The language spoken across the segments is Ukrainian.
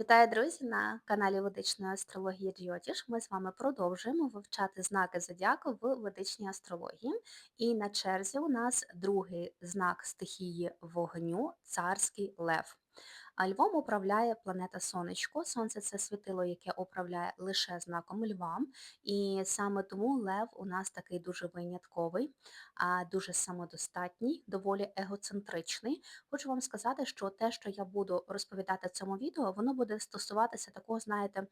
Вітаю, друзі, на каналі Ведичної астрології Джйотіш. Ми з вами продовжуємо вивчати знаки зодіаку в ведичній астрології. І на черзі у нас другий знак стихії вогню царський лев. А Львом управляє планета Сонечко. Сонце це світило, яке управляє лише знаком Льва. І саме тому Лев у нас такий дуже винятковий, дуже самодостатній, доволі егоцентричний. Хочу вам сказати, що те, що я буду розповідати в цьому відео, воно буде стосуватися такого, знаєте,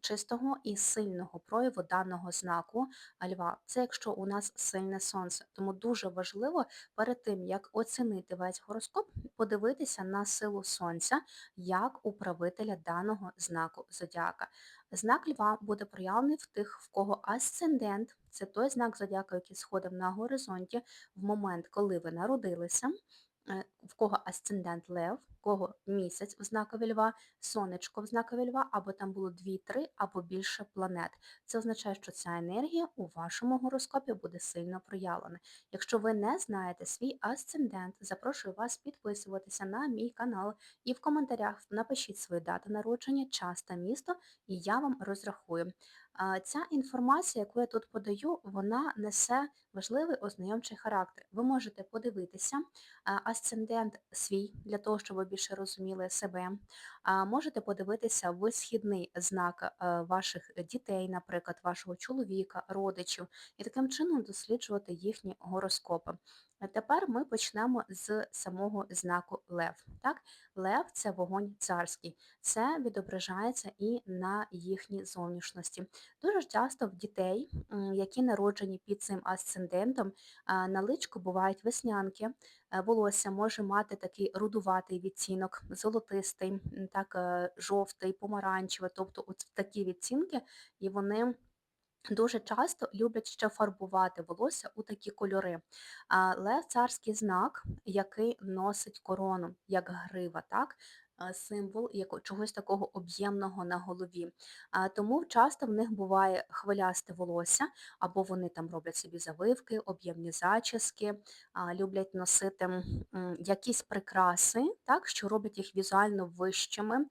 чистого і сильного прояву даного знаку Льва. Це якщо у нас сильне сонце. Тому дуже важливо перед тим, як оцінити весь гороскоп, подивитися на силу сонця як управителя даного знаку зодіака. Знак Льва буде проявлений в тих, в кого асцендент це той знак зодіака, який сходив на горизонті в момент, коли ви народилися. Е, в кого асцендент Лев, в кого місяць в знакові Льва, сонечко в знакові Льва, або там було 2-3, або більше планет. Це означає, що ця енергія у вашому гороскопі буде сильно проявлена. Якщо ви не знаєте свій асцендент, запрошую вас підписуватися на мій канал і в коментарях напишіть свою дату народження, час та місто, і я вам розрахую. Ця інформація, яку я тут подаю, вона несе важливий ознайомчий характер. Ви можете подивитися асцендент свій, для того, щоб ви більше розуміли себе. Можете подивитися висхідний знак е, ваших дітей, наприклад, вашого чоловіка, родичів, і таким чином досліджувати їхні гороскопи. Тепер ми почнемо з самого знаку Лев. Так? Лев це вогонь царський, це відображається і на їхній зовнішності. Дуже часто в дітей, які народжені під цим асцендентом, на личку бувають веснянки, е, волосся може мати такий рудуватий відцінок, золотистий, так, е, жовтий, помаранчевий, тобто от такі відцінки, і вони Дуже часто люблять ще фарбувати волосся у такі кольори. Лев царський знак, який носить корону, як грива, так? Символ чогось такого об'ємного на голові. Тому часто в них буває хвилясте волосся, або вони там роблять собі завивки, об'ємні зачіски, люблять носити якісь прикраси, так, що роблять їх візуально вищими,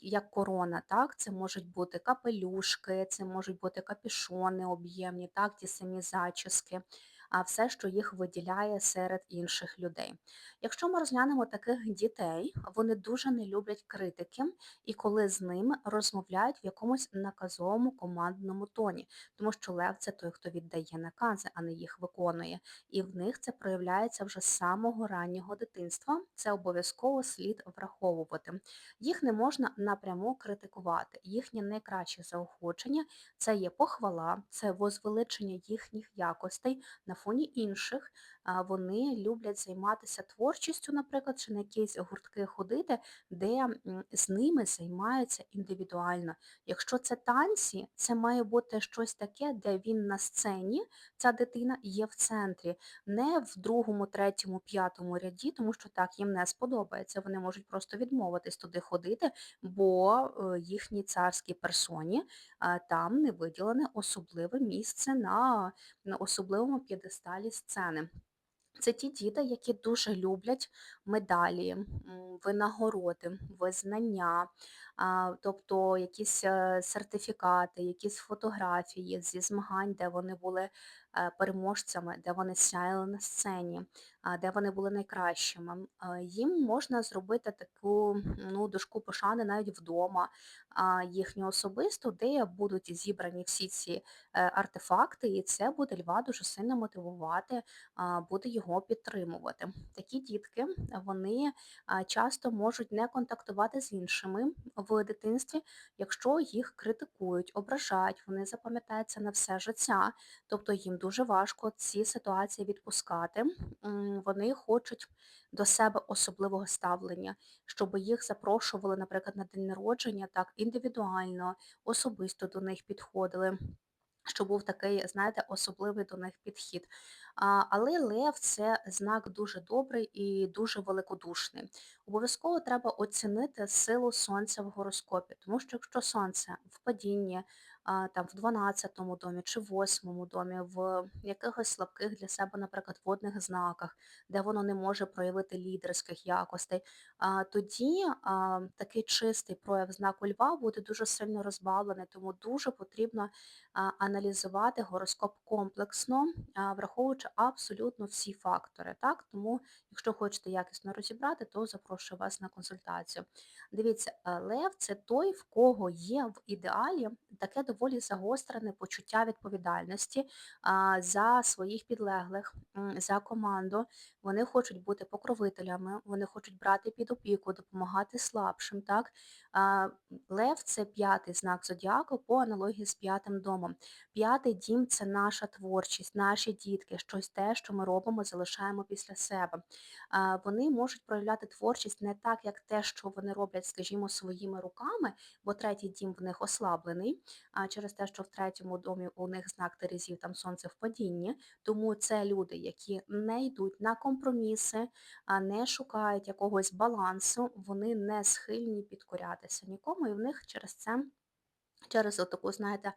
як корона. Так, Це можуть бути капелюшки, це можуть бути капішони об'ємні, так, ті самі зачіски а все, що їх виділяє серед інших людей. Якщо ми розглянемо таких дітей, вони дуже не люблять критики, і коли з ними розмовляють в якомусь наказовому командному тоні, тому що лев це той, хто віддає накази, а не їх виконує. І в них це проявляється вже з самого раннього дитинства. Це обов'язково слід враховувати. Їх не можна напряму критикувати. Їхнє найкраще заохочення це є похвала, це возвеличення їхніх якостей на фоні інших. Вони люблять займатися творчістю, наприклад, чи на якісь гуртки ходити, де з ними займаються індивідуально. Якщо це танці, це має бути щось таке, де він на сцені, ця дитина є в центрі, не в другому, третьому, п'ятому ряді, тому що так їм не сподобається. Вони можуть просто відмовитись туди ходити, бо е, їхній царській персоні там не виділене особливе місце на, особливому п'єдесталі сцени. Це ті діти, які дуже люблять медалі, винагороди, визнання, тобто якісь е, сертифікати, якісь фотографії зі змагань, де вони були переможцями, де вони сяяли на сцені, де вони були найкращими. Їм можна зробити таку ну, дошку пошани навіть вдома, їхню особисту, де будуть зібрані всі ці е, артефакти, і це буде льва дуже сильно мотивувати, буде його підтримувати. Такі дітки вони часто можуть не контактувати з іншими в дитинстві, якщо їх критикують, ображають, вони запам'ятаються на все життя, тобто їм дуже важко ці ситуації відпускати. Вони хочуть до себе особливого ставлення, щоб їх запрошували, наприклад, на день народження так індивідуально, особисто до них підходили що був такий, знаєте, особливий до них підхід. А, Але Лев це знак дуже добрий і дуже великодушний. Обов'язково треба оцінити силу сонця в гороскопі, тому що якщо сонце в падінні, там в 12-му домі чи в 8-му домі, в якихось слабких для себе, наприклад, водних знаках, де воно не може проявити лідерських якостей, тоді такий чистий прояв знаку льва буде дуже сильно розбавлений, тому дуже потрібно аналізувати гороскоп комплексно, враховуючи абсолютно всі фактори. Так? Тому, якщо хочете якісно розібрати, то запрошую вас на консультацію. Дивіться, е, лев це той, в кого є в ідеалі таке доволі загострене почуття відповідальності за своїх підлеглих, за команду. Вони хочуть бути покровителями, вони хочуть брати під опіку, допомагати слабшим. Так? Лев це п'ятий знак зодіаку по аналогії з п'ятим домом. П'ятий дім це наша творчість, наші дітки, щось те, що ми робимо, залишаємо після себе. Вони можуть проявляти творчість не так, як те, що вони роблять, скажімо, своїми руками, бо третій дім в них ослаблений, а через те, що в третьому домі у них знак Терезів, там сонце в падінні. Тому це люди, які не йдуть на компроміси, не шукають якогось балансу, вони не схильні підкорятися нікому, і в них через це, через отаку, знаєте,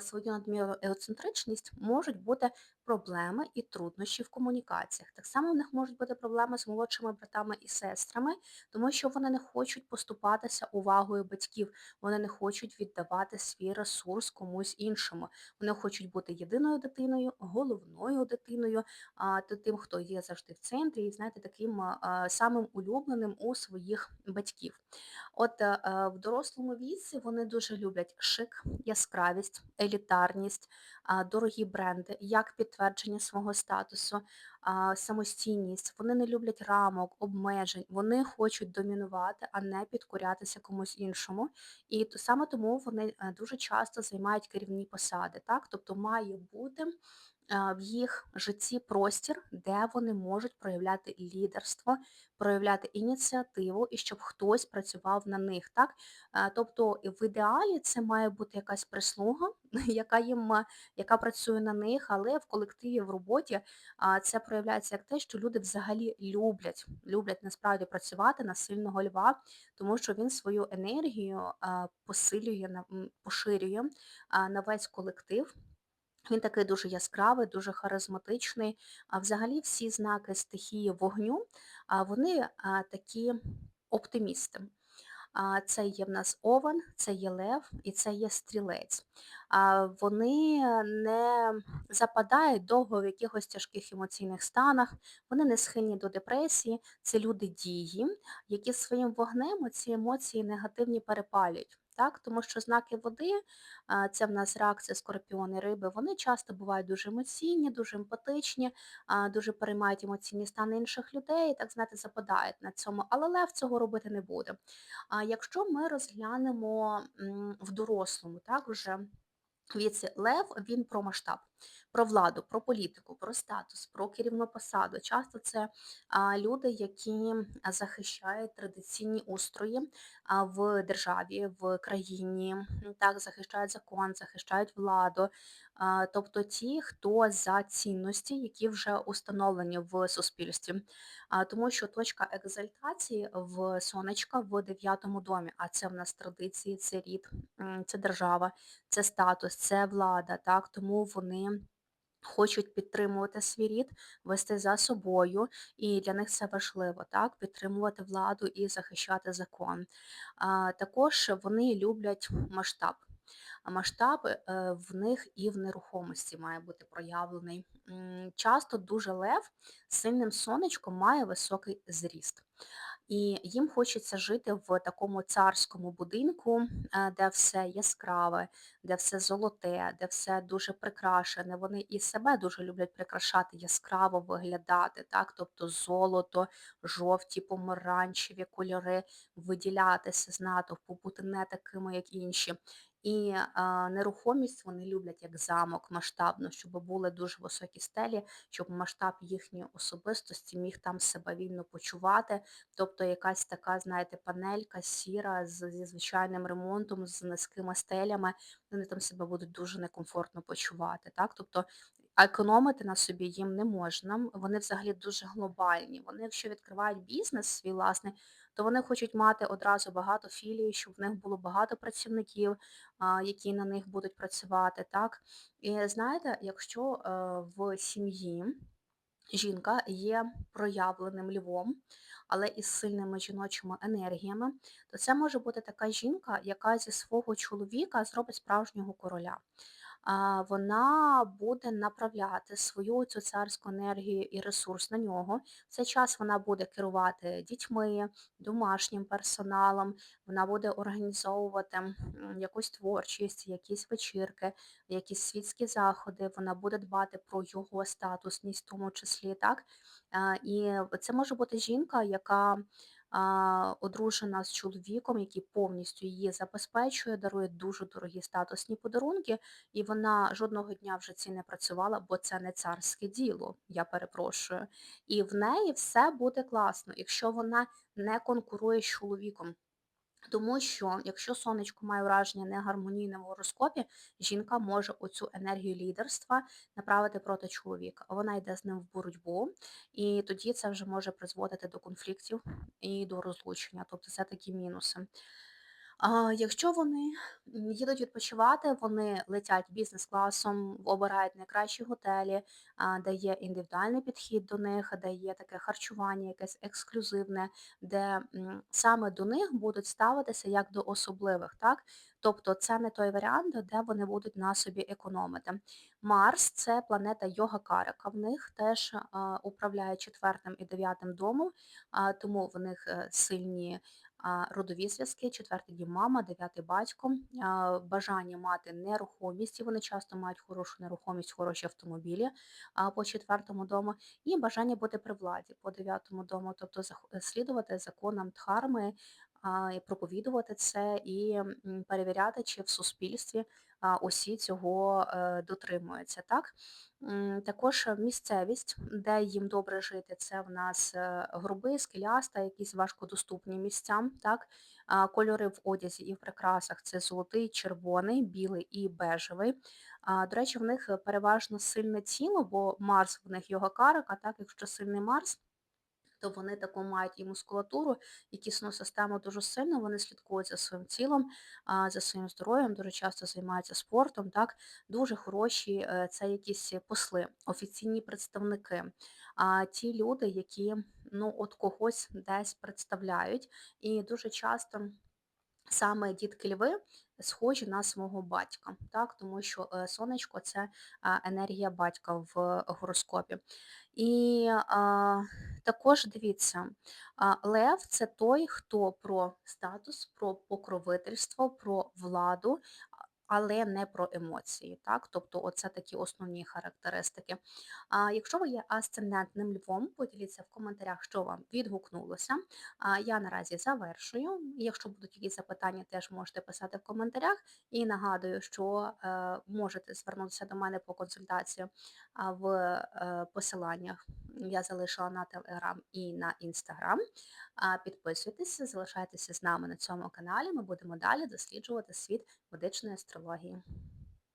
свою надмірну егоцентричність можуть бути проблеми і труднощі в комунікаціях. Так само в них можуть бути проблеми з молодшими братами і сестрами, тому що вони не хочуть поступатися увагою батьків, вони не хочуть віддавати свій ресурс комусь іншому. Вони хочуть бути єдиною дитиною, головною дитиною, тим, хто є завжди в центрі, і знаєте, таким самим улюбленим у своїх батьків. От е, е, в дорослому віці вони дуже люблять шик, яскравість, елітарність, дорогі бренди, як підтвердження свого статусу, самостійність. Вони не люблять рамок, обмежень, вони хочуть домінувати, а не підкорятися комусь іншому. І саме тому вони е, дуже часто займають керівні посади. Так? Тобто має бути в їх житті простір, де вони можуть проявляти лідерство, проявляти ініціативу і щоб хтось працював на них. Так? Тобто в ідеалі це має бути якась прислуга, яка їм яка працює на них, але в колективі, в роботі це проявляється як те, що люди взагалі люблять, люблять насправді працювати на сильного льва, тому що він свою енергію посилює, поширює на весь колектив. Він такий дуже яскравий, дуже харизматичний. А взагалі всі знаки стихії вогню, вони такі оптимісти. Це є в нас овен, це є лев і це є стрілець. Вони не западають довго в якихось тяжких емоційних станах, вони не схильні до депресії, це люди дії, які своїм вогнем ці емоції негативні перепалюють. Так, тому що знаки води, це в нас реакція скорпіони, риби, вони часто бувають дуже емоційні, дуже емпатичні, дуже переймають емоційні стани інших людей, так знаєте, западають на цьому. Але лев цього робити не буде. Якщо ми розглянемо в дорослому, так вже Віці Лев він про масштаб, про владу, про політику, про статус, про керівну посаду. Часто це люди, які захищають традиційні устрої в державі, в країні, так захищають закон, захищають владу. Тобто ті, хто за цінності, які вже установлені в суспільстві. Тому що точка екзальтації в сонечка в дев'ятому домі, а це в нас традиції, це рід, це держава це статус, це влада, так, тому вони хочуть підтримувати свій рід, вести за собою, і для них це важливо, так, підтримувати владу і захищати закон. А, Також вони люблять масштаб. Масштаб е, в них і в нерухомості має бути проявлений. Часто дуже лев з сильним сонечком має високий зріст. І їм хочеться жити в такому царському будинку, е, де все яскраве, де все золоте, де все дуже прикрашене. Вони і себе дуже люблять прикрашати, яскраво виглядати, так? тобто золото, жовті, помаранчеві кольори, виділятися з натовпу, бути не такими, як інші. І а, нерухомість вони люблять як замок масштабно, щоб були дуже високі стелі, щоб масштаб їхньої особистості міг там себе вільно почувати. Тобто якась така, знаєте, панелька сіра з, зі звичайним ремонтом, з низькими стелями, вони там себе будуть дуже некомфортно почувати. Так? Тобто економити на собі їм не можна. Вони взагалі дуже глобальні. Вони, якщо відкривають бізнес свій власний, то вони хочуть мати одразу багато філій, щоб в них було багато працівників, які на них будуть працювати. так. І знаєте, якщо е, в сім'ї жінка є проявленим львом, але із сильними жіночими енергіями, то це може бути така жінка, яка зі свого чоловіка зробить справжнього короля. Вона буде направляти свою цю царську енергію і ресурс на нього. В цей час вона буде керувати дітьми, домашнім персоналом, вона буде організовувати якусь творчість, якісь вечірки, якісь світські заходи, вона буде дбати про його статусність, в тому числі, так. І це може бути жінка, яка одружена з чоловіком, який повністю її забезпечує, дарує дуже дорогі статусні подарунки, і вона жодного дня в житті не працювала, бо це не царське діло, я перепрошую. І в неї все буде класно, якщо вона не конкурує з чоловіком. Тому що, якщо сонечко має враження негармонійне в гороскопі, жінка може оцю енергію лідерства направити проти чоловіка. Вона йде з ним в боротьбу, і тоді це вже може призводити до конфліктів і до розлучення. Тобто це такі мінуси. Якщо вони, їдуть відпочивати, вони летять бізнес-класом, обирають найкращі готелі, де є індивідуальний підхід до них, де є таке харчування, якесь ексклюзивне, де, саме до них будуть ставитися як до особливих, так. Тобто це не той варіант, де вони будуть на собі економити. Марс- це планета Йога-карика, в них теж, а, управляє 4 і 9 домом, а, тому в них, е, сильні родові зв'язки, четвертий дім мама, дев'ятий батько, бажання мати нерухомість, і вони часто мають хорошу нерухомість, хороші автомобілі по четвертому дому, і бажання бути при владі по дев'ятому дому, тобто слідувати законам дхарми, проповідувати це і перевіряти, чи в суспільстві усі цього е, дотримуються. Так? Також місцевість, де їм добре жити, це в нас е, гроби, скеляста, якісь важкодоступні місця. Так? Кольори в одязі і в прикрасах це золотий, червоний, білий і бежевий. До речі, в них переважно сильне тіло, бо Марс в них його карика, так, якщо сильний Марс то вони таку мають і мускулатуру, і кісну систему дуже сильно, вони слідкують за своїм тілом, за своїм здоров'ям, дуже часто займаються спортом. Так, дуже хороші е, це якісь посли, офіційні представники, а ті люди, які ну от когось десь представляють, і дуже часто. Саме дітки льви схожі на свого батька, так, тому що е, сонечко це енергія батька в гороскопі. І а, також дивіться, лев це той, хто про статус, про покровительство, про владу, але не про емоції. Так? Тобто оце такі основні характеристики. А якщо ви є асцендентним львом, поділіться в коментарях, що вам відгукнулося. А я наразі завершую. Якщо будуть якісь запитання, теж можете писати в коментарях. І нагадую, що е, можете звернутися до мене по консультацію в е, посиланнях. Я залишила на Телеграм і на Інстаграм. Підписуйтесь, залишайтеся з нами на цьому каналі. Ми будемо далі досліджувати світ медичної астрології.